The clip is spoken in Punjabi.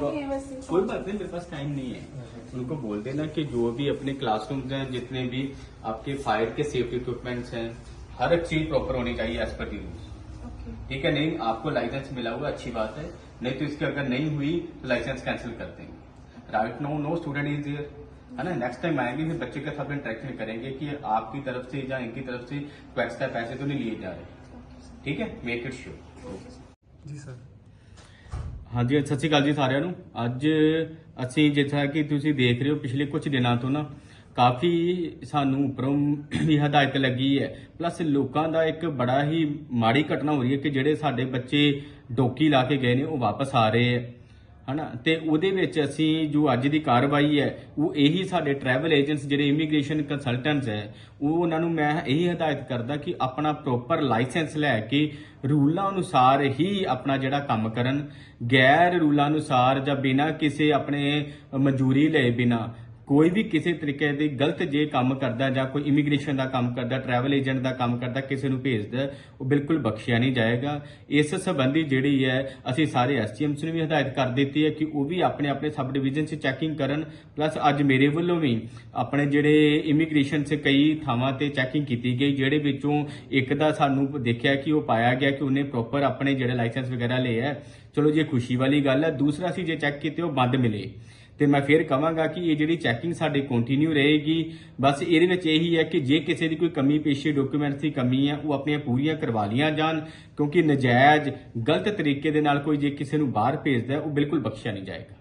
कोई बात नहीं मेरे पास टाइम नहीं है। उनको बोल देना कि जो भी अपने क्लासरूम हैं जितने भी आपके फायर के सेफ्टी इक्विपमेंट्स हैं हर एक चीज़ प्रॉपर होनी चाहिए एज पर यूज़ ठीक है नहीं आपको लाइसेंस मिला हुआ अच्छी बात है। नहीं तो इसकी अगर नहीं हुई तो लाइसेंस कैंसिल कर देंगे। Right no no student is there है ना? नेक्स्ट टाइम आएँगे फिर बच्चे के साथ इंटरेक्शन करेंगे कि आपकी तरफ़ से या इनकी तरफ़ से पैसे तो नहीं लिए जा रहे। ठीक है? Make it sure ji sir ਹਾਂਜੀ, ਸਤਿ ਸ਼੍ਰੀ ਅਕਾਲ ਜੀ ਸਾਰਿਆਂ ਨੂੰ। ਅੱਜ ਅਸੀਂ ਜਿੱਥਾ ਕਿ ਤੁਸੀਂ ਦੇਖ ਰਹੇ ਹੋ, ਪਿਛਲੇ ਕੁਝ ਦਿਨਾਂ ਤੋਂ ਨਾ, ਕਾਫੀ ਸਾਨੂੰ ਉੱਪਰੋਂ ਵੀ ਹਦਾਇਤ ਲੱਗੀ ਹੈ। ਪਲੱਸ ਲੋਕਾਂ ਦਾ ਇੱਕ ਬੜਾ ਹੀ ਮਾੜੀ ਘਟਨਾ ਹੋ ਰਹੀ ਹੈ ਕਿ ਜਿਹੜੇ ਸਾਡੇ ਬੱਚੇ ਡੋਕੀ ਲਾ ਕੇ ਗਏ ਨੇ, ਉਹ ਵਾਪਸ ਆ ਰਹੇ ਹੈ। ਹਨਾ? ਤੇ ਉਹਦੇ ਵਿੱਚ ਅਸੀਂ ਜੋ ਅੱਜ ਦੀ ਕਾਰਵਾਈ ਹੈ, ਉਹ ਇਹੀ ਸਾਡੇ ਟਰੈਵਲ ਏਜੰਟਸ ਜਿਹੜੇ ਇਮੀਗ੍ਰੇਸ਼ਨ ਕੰਸਲਟੈਂਟਸ ਹੈ, ਉਹ ਉਹਨਾਂ ਨੂੰ ਮੈਂ ਇਹੀ ਹਦਾਇਤ ਕਰਦਾ ਕਿ ਆਪਣਾ ਪ੍ਰੋਪਰ ਲਾਇਸੈਂਸ ਲੈ ਕੇ ਰੂਲਾਂ ਅਨੁਸਾਰ ਹੀ ਆਪਣਾ ਜਿਹੜਾ ਕੰਮ ਕਰਨ। ਗੈਰ ਰੂਲਾਂ ਅਨੁਸਾਰ ਜਾਂ ਬਿਨਾਂ ਕਿਸੇ ਆਪਣੇ ਮਨਜ਼ੂਰੀ ਲਏ ਬਿਨਾਂ ਕੋਈ ਵੀ ਕਿਸੇ ਤਰੀਕੇ ਦੇ ਗਲਤ ਜੇ ਕੰਮ ਕਰਦਾ ਜਾਂ ਕੋਈ ਇਮੀਗ੍ਰੇਸ਼ਨ ਦਾ ਕੰਮ ਕਰਦਾ ਟਰੈਵਲ ਏਜੰਟ ਦਾ ਕੰਮ ਕਰਦਾ, ਕਿਸੇ ਨੂੰ ਭੇਜਦਾ, ਉਹ ਬਿਲਕੁਲ ਬਖਸ਼ਿਆ ਨਹੀਂ ਜਾਏਗਾ। ਇਸ ਸੰਬੰਧੀ ਜਿਹੜੀ ਹੈ, ਅਸੀਂ ਸਾਰੇ ਐਸਟੀਐਮਸ ਨੂੰ ਵੀ ਹਦਾਇਤ ਕਰ ਦਿੱਤੀ ਹੈ ਕਿ ਉਹ ਵੀ ਆਪਣੇ ਆਪਣੇ ਸਬ ਡਿਵੀਜ਼ਨ 'ਚ ਚੈਕਿੰਗ ਕਰਨ ਪਲੱਸ ਅੱਜ ਮੇਰੇ ਵੱਲੋਂ ਵੀ ਆਪਣੇ ਜਿਹੜੇ ਇਮੀਗ੍ਰੇਸ਼ਨ 'ਚ ਕਈ ਥਾਵਾਂ ਤੇ ਚੈਕਿੰਗ ਕੀਤੀ ਗਈ, ਜਿਹੜੇ ਵਿੱਚੋਂ ਇੱਕ ਦਾ ਸਾਨੂੰ ਦੇਖਿਆ ਕਿ ਉਹ ਪਾਇਆ ਗਿਆ ਕਿ ਉਹਨੇ ਪ੍ਰੋਪਰ ਆਪਣੇ ਜਿਹੜੇ ਲਾਇਸੈਂਸ ਵਗੈਰਾ ਲਏ ਹੈ। ਚਲੋ ਜੇ ਖੁਸ਼ੀ ਵਾਲੀ ਗੱਲ ਹੈ ਦੂਸਰਾ ਸੀ ਜੇ ਚੈੱਕ ਕੀਤੇ, ਉਹ ਬੰਦ ਮਿਲੇ। ਤੇ ਮੈਂ ਫਿਰ ਕਹਾਂਗਾ ਕਿ ਇਹ ਜਿਹੜੀ ਚੈਕਿੰਗ ਸਾਡੀ ਕੰਟੀਨਿਊ ਰਹੇਗੀ। ਬਸ ਇਹਦੇ ਵਿੱਚ ਇਹੀ ਹੈ ਕਿ ਜੇ ਕਿਸੇ ਦੀ ਕੋਈ ਕਮੀ ਪੇਸ਼ੀ ਡਾਕੂਮੈਂਟਸ ਦੀ ਕਮੀ ਹੈ ਉਹ ਆਪਣੀਆਂ ਪੂਰੀਆਂ ਕਰਵਾ ਲੀਆਂ ਜਾਣ, ਕਿਉਂਕਿ ਨਜਾਇਜ਼ ਗਲਤ ਤਰੀਕੇ ਦੇ ਨਾਲ ਕੋਈ ਜੇ ਕਿਸੇ ਨੂੰ ਬਾਹਰ ਭੇਜਦਾ, ਉਹ ਬਿਲਕੁਲ ਬਖਸ਼ਿਆ ਨਹੀਂ ਜਾਏਗਾ।